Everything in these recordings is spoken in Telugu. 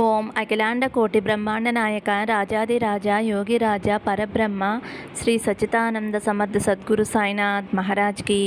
ఓం అఖిలాండ కోటి బ్రహ్మాండ నాయక రాజాదిరాజా యోగిరాజా పరబ్రహ్మ శ్రీ సచితానంద సమర్థ సద్గురు సాయినాథ్ మహారాజ్కి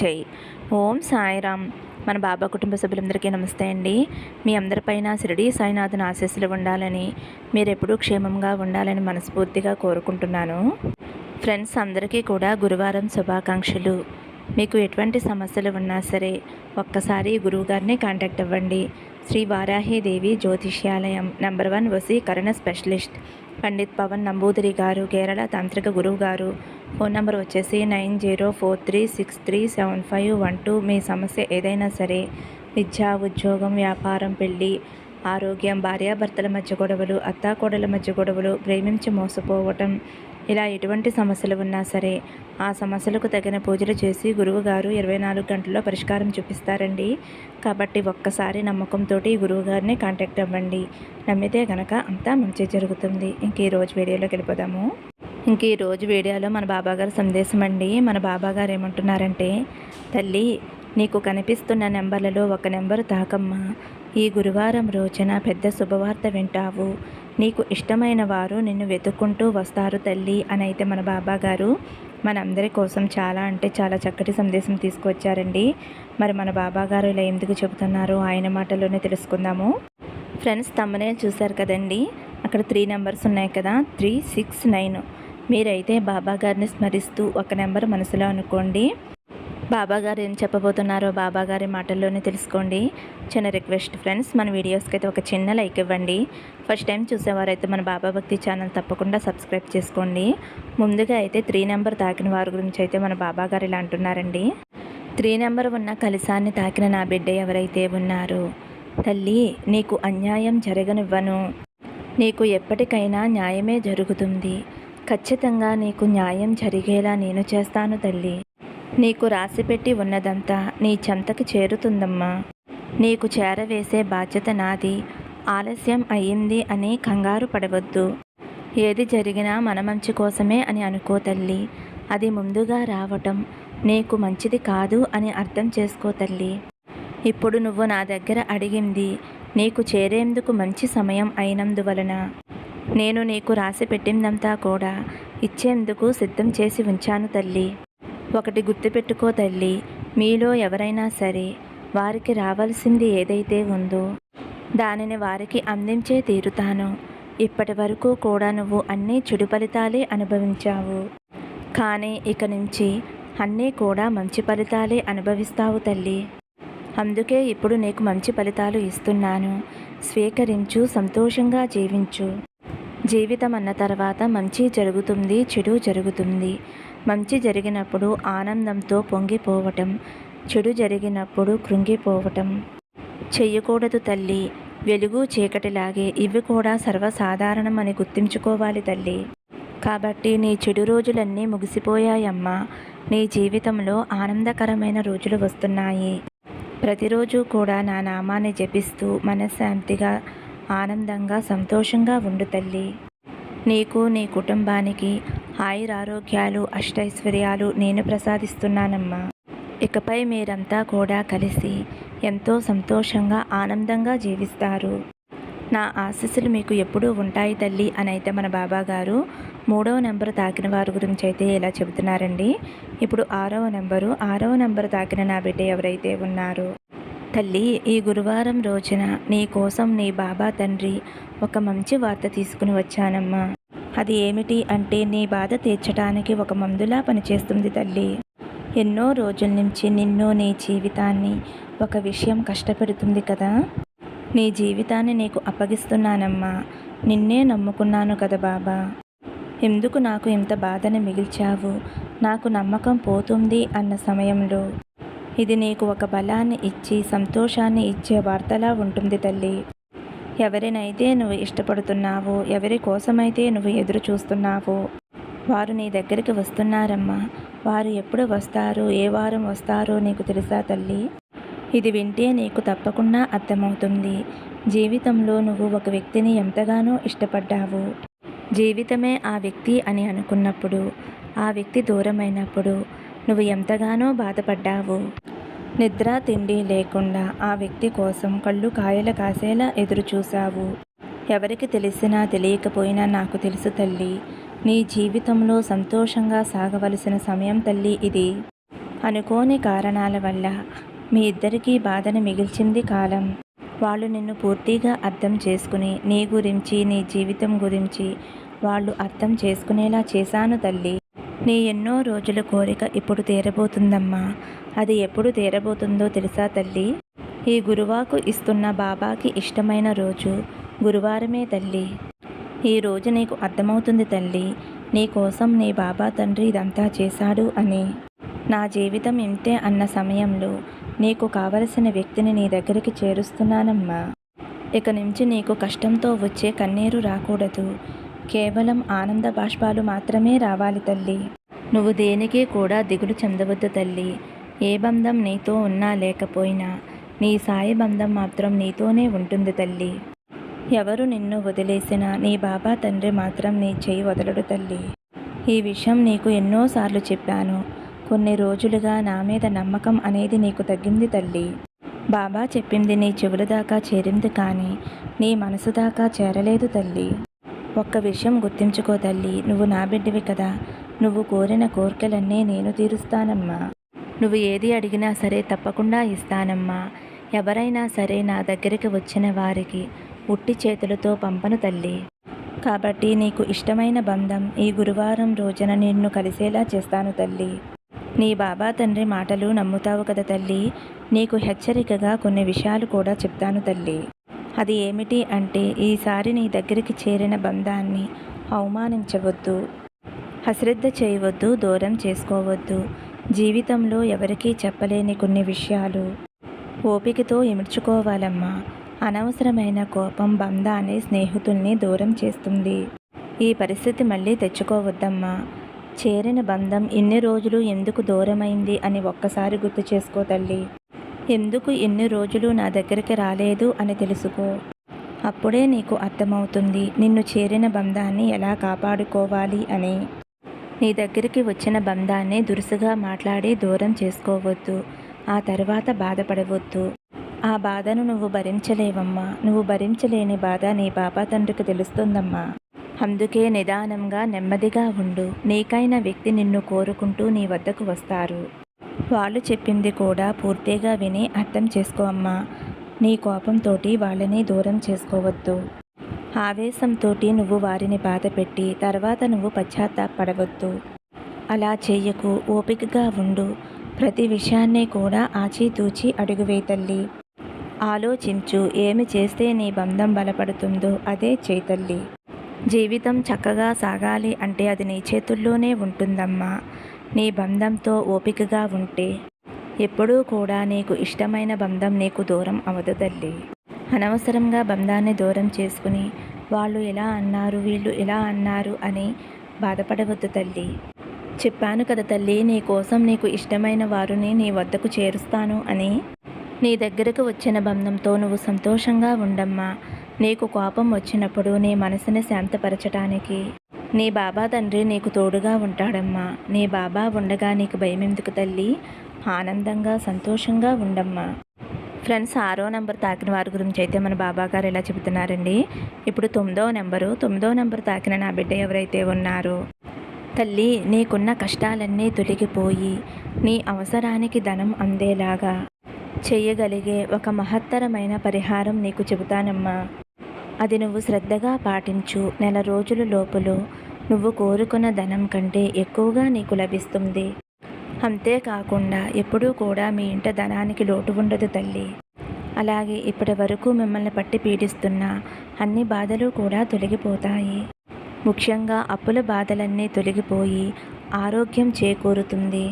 జై. ఓం సాయిరామ్. మన బాబా కుటుంబ సభ్యులందరికీ నమస్తే అండి. మీ అందరిపైన షిరిడి సాయినాథన్ ఆశీస్సులు ఉండాలని మీరెప్పుడూ క్షేమంగా ఉండాలని మనస్ఫూర్తిగా కోరుకుంటున్నాను. ఫ్రెండ్స్ అందరికీ కూడా గురువారం శుభాకాంక్షలు. మీకు ఎటువంటి సమస్యలు ఉన్నా సరే ఒక్కసారి గురువుగారిని కాంటాక్ట్ అవ్వండి. శ్రీ వారాహిదేవి జ్యోతిష్యాలయం నంబర్ వన్ వసీకరణ స్పెషలిస్ట్. పండిత్ పవన్ నంబూదిరి గారు కేరళ తాంత్రిక గురువు గారు. ఫోన్ నెంబర్ వచ్చేసి nine zero four three six three seven five one two. మీ సమస్య ఏదైనా సరే విద్య ఉద్యోగం వ్యాపారం పెళ్ళి ఆరోగ్యం భార్యాభర్తల మధ్య గొడవలు అత్తాకోడల మధ్య గొడవలు ప్రేమించి మోసపోవటం ఇలా ఎటువంటి సమస్యలు ఉన్నా సరే ఆ సమస్యలకు తగిన పూజలు చేసి గురువుగారు ఇరవై నాలుగు గంటల్లో పరిష్కారం చూపిస్తారండి. కాబట్టి ఒక్కసారి నమ్మకంతో గురువుగారిని కాంటాక్ట్ అవ్వండి. నమ్మితే గనక అంతా మంచి జరుగుతుంది. ఇంక ఈ రోజు వీడియోలోకి వెళ్ళిపోదాము. ఇంక ఈ రోజు వీడియోలో మన బాబాగారు సందేశం అండి. మన బాబాగారు ఏమంటున్నారంటే తల్లి నీకు కనిపిస్తున్న నెంబర్లలో ఒక నెంబరు తాకమ్మా. ఈ గురువారం రోజున పెద్ద శుభవార్త వింటావు. నీకు ఇష్టమైన వారు నిన్ను వెతుక్కుంటూ వస్తారు తల్లి అని అయితే మన బాబా గారు మనందరి కోసం చాలా అంటే చాలా చక్కటి సందేశం తీసుకువచ్చారండి. మరి మన బాబా గారు ఇలా ఎందుకు చెబుతున్నారో? ఆయన మాటల్లోనే తెలుసుకుందాము. ఫ్రెండ్స్ తమ్మనే చూశారు కదండి? అక్కడ త్రీ నెంబర్స్ ఉన్నాయి కదా? త్రీ సిక్స్ నైన్ మీరైతే బాబా గారిని స్మరిస్తూ ఒక నెంబర్ మనసులో అనుకోండి. బాబా గారు ఏం చెప్పబోతున్నారో బాబా గారి మాటల్లోనే తెలుసుకోండి. చిన్న రిక్వెస్ట్ ఫ్రెండ్స్ మన వీడియోస్కి అయితే ఒక చిన్న లైక్ ఇవ్వండి. ఫస్ట్ టైం చూసేవారైతే మన బాబా భక్తి ఛానల్ తప్పకుండా సబ్స్క్రైబ్ చేసుకోండి. ముందుగా అయితే త్రీ నెంబర్ తాకిన వారి గురించి అయితే మన బాబా గారు ఇలా అంటున్నారండి. త్రీ నెంబర్ ఉన్న కలిసాన్ని తాకిన నా బిడ్డ ఎవరైతే ఉన్నారో? తల్లి నీకు అన్యాయం జరగనివ్వను. నీకు ఎప్పటికైనా న్యాయమే జరుగుతుంది. ఖచ్చితంగా నీకు న్యాయం జరిగేలా నేను చేస్తాను తల్లి. నీకు రాసిపెట్టి ఉన్నదంతా నీ చెంతకి చేరుతుందమ్మా. నీకు చేరవేసే బాధ్యత నాది. ఆలస్యం అయ్యింది అని కంగారు పడవద్దు. ఏది జరిగినా మన మంచి కోసమే అని అనుకో తల్లి. అది ముందుగా రావటం నీకు మంచిది కాదు అని అర్థం చేసుకో తల్లి. ఇప్పుడు నువ్వు నా దగ్గర అడిగింది నీకు చేరేందుకు మంచి సమయం అయినందువలన. నేను నీకు రాసి పెట్టిందంతా కూడా ఇచ్చేందుకు సిద్ధం చేసి ఉంచాను తల్లి. ఒకటి గుర్తుపెట్టుకో తల్లి. మీలో ఎవరైనా సరే వారికి రావాల్సింది ఏదైతే ఉందో దానిని వారికి అందించే తీరుతాను. ఇప్పటి వరకు కూడా నువ్వు అన్నీ చెడు ఫలితాలే అనుభవించావు. కానీ ఇక నుంచి అన్నీ కూడా మంచి ఫలితాలే అనుభవిస్తావు తల్లి. అందుకే ఇప్పుడు నీకు మంచి ఫలితాలు ఇస్తున్నాను. స్వీకరించు సంతోషంగా జీవించు. జీవితం అన్న తర్వాత మంచి జరుగుతుంది చెడు జరుగుతుంది. మంచి జరిగినప్పుడు ఆనందంతో పొంగిపోవటం చెడు జరిగినప్పుడు కృంగిపోవటం. చెయ్యకూడదు తల్లి. వెలుగు చీకటిలాగే ఇవి కూడా సర్వసాధారణం అని గుర్తించుకోవాలి తల్లి. కాబట్టి నీ చెడు రోజులన్నీ ముగిసిపోయాయమ్మా. నీ జీవితంలో ఆనందకరమైన రోజులు వస్తున్నాయి. ప్రతిరోజు కూడా నా నామాన్ని జపిస్తూ మనశ్శాంతిగా ఆనందంగా సంతోషంగా ఉండు తల్లి. నీకు నీ కుటుంబానికి ఆయురారోగ్యాలు అష్టైశ్వర్యాలు నేను ప్రసాదిస్తున్నానమ్మా. ఇకపై మీరంతా కూడా కలిసి ఎంతో సంతోషంగా ఆనందంగా జీవిస్తారు. నా ఆశీస్సులు మీకు ఎప్పుడూ ఉంటాయి తల్లి అని అయితే మన బాబా గారు మూడవ నెంబర్ తాకిన వారి గురించి అయితే ఇలా చెబుతున్నారండి. ఇప్పుడు ఆరవ నెంబరు ఆరవ నెంబర్ తాకిన నా బిడ్డ ఎవరైతే ఉన్నారో. తల్లి ఈ గురువారం రోజున నీ కోసం నీ బాబా తండ్రి ఒక మంచి వార్త తీసుకుని వచ్చానమ్మా. అది ఏమిటి అంటే నీ బాధ తీర్చడానికి ఒక మందులా పనిచేస్తుంది తల్లి. ఎన్నో రోజుల నుంచి నిన్ను నీ జీవితాన్ని ఒక విషయం కష్టపెడుతుంది కదా? నీ జీవితాన్ని నీకు అప్పగిస్తున్నానమ్మా. నిన్నే నమ్ముకున్నాను కదా బాబా. ఎందుకు నాకు ఇంత బాధని మిగిల్చావు? నాకు నమ్మకం పోతుంది అన్న సమయంలో. ఇది నీకు ఒక బలాన్ని ఇచ్చి సంతోషాన్ని ఇచ్చే వార్తలా ఉంటుంది తల్లి. ఎవరినైతే నువ్వు ఇష్టపడుతున్నావో ఎవరి కోసమైతే నువ్వు ఎదురు చూస్తున్నావో వారు నీ దగ్గరికి వస్తున్నారమ్మా. వారు ఎప్పుడు వస్తారు ఏ వారం వస్తారో నీకు తెలుసా తల్లి? ఇది వింటే నీకు తప్పకుండా అర్థమవుతుంది. జీవితంలో నువ్వు ఒక వ్యక్తిని ఎంతగానో ఇష్టపడ్డావు. జీవితమే ఆ వ్యక్తి అని అనుకున్నప్పుడు ఆ వ్యక్తి దూరమైనప్పుడు నువ్వు ఎంతగానో బాధపడ్డావు. నిద్ర తిండి లేకుండా ఆ వ్యక్తి కోసం కళ్ళు కాయల కాసేలా ఎదురు చూశావు ఎవరికి తెలిసినా తెలియకపోయినా నాకు తెలుసు తల్లి నీ జీవితంలో సంతోషంగా సాగవలసిన సమయం తల్లి ఇది. అనుకోని కారణాల వల్ల మీ ఇద్దరికీ బాధను మిగిల్చింది కాలం. వాళ్ళు నిన్ను పూర్తిగా అర్థం చేసుకుని నీ గురించి నీ జీవితం గురించి వాళ్ళు అర్థం చేసుకునేలా చేశాను తల్లి. నీ ఎన్నో రోజుల కోరిక ఇప్పుడు తీరబోతుందమ్మా. అది ఎప్పుడు తీరబోతుందో తెలుసా తల్లి? ఈ గురువాకు ఇస్తున్న బాబాకి ఇష్టమైన రోజు గురువారమే తల్లి. ఈ రోజు నీకు అర్థమవుతుంది తల్లి. నీ కోసం నీ బాబా తండ్రి ఇదంతా చేశాడు అని. నా జీవితం ఇంతే అన్న సమయంలో నీకు కావలసిన వ్యక్తిని నీ దగ్గరికి చేరుస్తున్నానమ్మా. ఇక నుంచి నీకు కష్టంతో వచ్చే కన్నీరు రాకూడదు. కేవలం ఆనంద బాష్పాలు మాత్రమే రావాలి తల్లి. నువ్వు దేనికి కూడా దిగులు చెందవద్దు తల్లి. ఏ బంధం నీతో ఉన్నా లేకపోయినా నీ సాయి బంధం మాత్రం నీతోనే ఉంటుంది తల్లి. ఎవరు నిన్ను వదిలేసినా నీ బాబా తండ్రి మాత్రం నీ చేయి వదలడు తల్లి. ఈ విషయం నీకు ఎన్నోసార్లు చెప్పాను. కొన్ని రోజులుగా నా మీద నమ్మకం అనేది నీకు తగ్గింది తల్లి. బాబా చెప్పింది నీ చెవుల దాకా చేరింది కానీ నీ మనసు దాకా చేరలేదు తల్లి. ఒక్క విషయం గుర్తించుకో తల్లి నువ్వు నా బిడ్డవి కదా. నువ్వు కోరిన కోరికలన్నీ నేను తీరుస్తానమ్మా. నువ్వు ఏది అడిగినా సరే తప్పకుండా ఇస్తానమ్మా. ఎవరైనా సరే నా దగ్గరికి వచ్చిన వారికి ఉట్టి చేతులతో పంపను తల్లి. కాబట్టి నీకు ఇష్టమైన బంధం ఈ గురువారం రోజున నిన్ను కలిసేలా చేస్తాను తల్లి. నీ బాబా తండ్రి మాటలు నమ్ముతావు కదా తల్లి. నీకు హెచ్చరికగా కొన్ని విషయాలు కూడా చెప్తాను తల్లి. అది ఏమిటి అంటే ఈసారి నీ దగ్గరికి చేరిన బంధాన్ని అవమానించవద్దు. అశ్రద్ధ చేయవద్దు దూరం చేసుకోవద్దు. జీవితంలో ఎవరికీ చెప్పలేని కొన్ని విషయాలు. ఓపికతో ఇముడ్చుకోవాలమ్మా. అనవసరమైన కోపం బంధాన్ని స్నేహితుల్ని దూరం చేస్తుంది. ఈ పరిస్థితి మళ్ళీ తెచ్చుకోవద్దమ్మా. చేరిన బంధం ఇన్ని రోజులు ఎందుకు దూరమైంది అని ఒక్కసారి గుర్తు చేసుకో తల్లి. ఎందుకు ఇన్ని రోజులు నా దగ్గరికి రాలేదు అని తెలుసుకో. అప్పుడే నీకు అర్థమవుతుంది నిన్ను చేరిన బంధాన్ని ఎలా కాపాడుకోవాలి అని. నీ దగ్గరికి వచ్చిన బంధాన్ని దురుసుగా మాట్లాడి దూరం చేసుకోవద్దు. ఆ తర్వాత బాధపడవద్దు. ఆ బాధను నువ్వు భరించలేవమ్మా. నువ్వు భరించలేని బాధ నీ బాబా తండ్రికి తెలుస్తుందమ్మా. అందుకే నిదానంగా నెమ్మదిగా ఉండు. నీకైన వ్యక్తి నిన్ను కోరుకుంటూ నీ వద్దకు వస్తారు. వాళ్ళు చెప్పింది కూడా పూర్తిగా విని అర్థం చేసుకో అమ్మా. నీ కోపంతోటి వాళ్ళని దూరం చేసుకోవద్దు. ఆవేశంతో నువ్వు వారిని బాధపెట్టి తర్వాత నువ్వు పశ్చాత్తాపడవద్దు. అలా చేయకు. ఓపికగా ఉండు. ప్రతి విషయాన్ని కూడా ఆచితూచి అడుగువే తల్లి. ఆలోచించు. ఏమి చేస్తే నీ బంధం బలపడుతుందో అదే చేతల్లి జీవితం చక్కగా సాగాలి అంటే అది నీ చేతుల్లోనే ఉంటుందమ్మా. నీ బంధంతో ఓపికగా ఉంటే ఎప్పుడూ కూడా నీకు ఇష్టమైన బంధం నీకు దూరం అవదు తల్లి. అనవసరంగా బంధాన్ని దూరం చేసుకుని వాళ్ళు ఎలా అన్నారు వీళ్ళు ఎలా అన్నారు అని బాధపడవద్దు తల్లి. చెప్పాను కదా తల్లి నీ కోసం నీకు ఇష్టమైన వారిని నీ వద్దకు చేరుస్తాను అని. నీ దగ్గరకు వచ్చిన బంధంతో నువ్వు సంతోషంగా ఉండమ్మా. నీకు కోపం వచ్చినప్పుడు నీ మనసుని శాంతపరచటానికి. నీ బాబా తండ్రి నీకు తోడుగా ఉంటాడమ్మా. నీ బాబా ఉండగా నీకు భయం ఎందుకు తల్లి? ఆనందంగా సంతోషంగా ఉండమ్మా. ఫ్రెండ్స్ ఆరో నెంబర్ తాకిన వారి గురించి అయితే మన బాబా గారు ఎలా చెబుతున్నారండి. ఇప్పుడు తొమ్మిదో నెంబరు తొమ్మిదో నెంబర్ తాకిన నా బిడ్డ ఎవరైతే ఉన్నారో. తల్లి నీకున్న కష్టాలన్నీ తొలగిపోయి నీ అవసరానికి ధనం అందేలాగా చేయగలిగే ఒక మహత్తరమైన పరిహారం నీకు చెబుతానమ్మా. అది నువ్వు శ్రద్ధగా పాటించు. నెల రోజుల లోపులు నువ్వు కోరుకున్న ధనం కంటే ఎక్కువగా నీకు లభిస్తుంది. అంతేకాకుండా ఎప్పుడూ కూడా మీ ఇంట ధనానికి లోటు ఉండదు తల్లి. అలాగే ఇప్పటి వరకు మిమ్మల్ని పట్టి పీడిస్తున్న అన్ని బాధలు కూడా తొలగిపోతాయి. ముఖ్యంగా అప్పుల బాధలన్నీ తొలగిపోయి ఆరోగ్యం చేకూరుతుంది.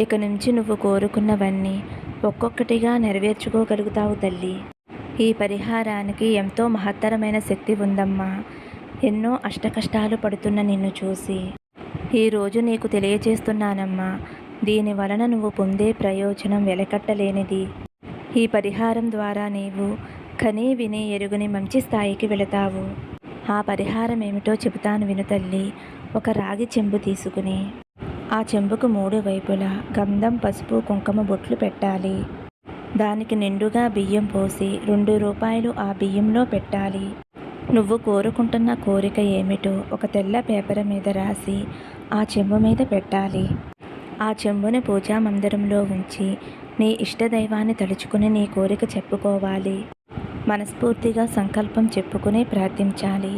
ఇక నుంచి నువ్వు కోరుకున్నవన్నీ ఒక్కొక్కటిగా నెరవేర్చుకోగలుగుతావు తల్లి. ఈ పరిహారానికి ఎంతో మహత్తరమైన శక్తి ఉందమ్మా. ఎన్నో అష్టకష్టాలు పడుతున్న నిన్ను చూసి. ఈరోజు నీకు తెలియచేస్తున్నానమ్మా. దీని వలన నువ్వు పొందే ప్రయోజనం వెలకట్టలేనిది. ఈ పరిహారం ద్వారా నీవు కనీ విని ఎరుగుని మంచి స్థాయికి వెళతావు. ఆ పరిహారం ఏమిటో చెబుతాను వినుతల్లి ఒక రాగి చెంబు తీసుకుని. ఆ చెంబుకు మూడు వైపులా గంధం పసుపు కుంకుమ బొట్లు పెట్టాలి. దానికి నిండుగా బియ్యం పోసి రెండు రూపాయలు ఆ బియ్యంలో పెట్టాలి. నువ్వు కోరుకుంటున్న కోరిక ఏమిటో ఒక తెల్ల పేపర్ మీద రాసి ఆ చెంబు మీద పెట్టాలి. ఆ చెంబుని పూజా మందిరంలో ఉంచి నీ ఇష్టదైవాన్ని తలుచుకుని నీ కోరిక చెప్పుకోవాలి. మనస్ఫూర్తిగా సంకల్పం చెప్పుకుని ప్రార్థించాలి.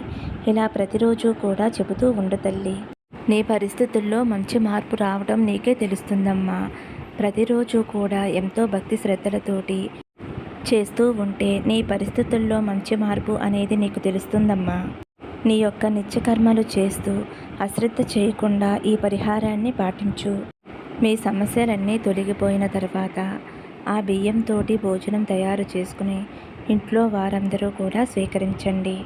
ఇలా ప్రతిరోజు కూడా చెబుతూ ఉండు తల్లి. నీ పరిస్థితుల్లో మంచి మార్పు రావడం నీకే తెలుస్తుందమ్మా. ప్రతిరోజు కూడా ఎంతో భక్తి శ్రద్ధలతోటి చేస్తూ ఉంటే నీ పరిస్థితుల్లో మంచి మార్పు అనేది నీకు తెలుస్తుందమ్మా. నీ యొక్క నిత్యకర్మలు చేస్తూ అశ్రద్ధ చేయకుండా ఈ పరిహారాన్ని పాటించు. మీ సమస్యలన్నీ తొలగిపోయిన తర్వాత ఆ బియ్యంతోటి భోజనం తయారు చేసుకుని ఇంట్లో వారందరూ కూడా స్వీకరించండి.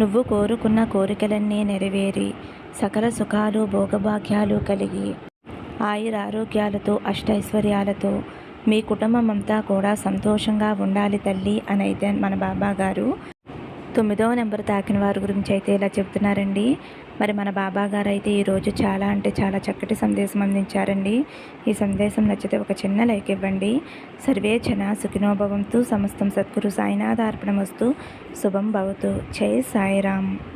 నువ్వు కోరుకున్న కోరికలన్నీ నెరవేరి సకల సుఖాలు భోగభాగ్యాలు కలిగి ఆయురారోగ్యాలతో అష్టైశ్వర్యాలతో. మీ కుటుంబం అంతా కూడా సంతోషంగా ఉండాలి తల్లి అని అయితే మన బాబా గారు తొమ్మిదవ నెంబర్ తాకిన వారి గురించి అయితే ఇలా చెప్తున్నారండి మరి మన బాబా గారు అయితే ఈరోజు చాలా అంటే చాలా చక్కటి సందేశం అందించారండి. ఈ సందేశం నచ్చితే ఒక చిన్న లైక్ ఇవ్వండి. సర్వే జన సుఖినోభవంతు సమస్తం సద్గురు సాయినాథార్పణమస్తు శుభం భవతు. జై సాయిరామ్.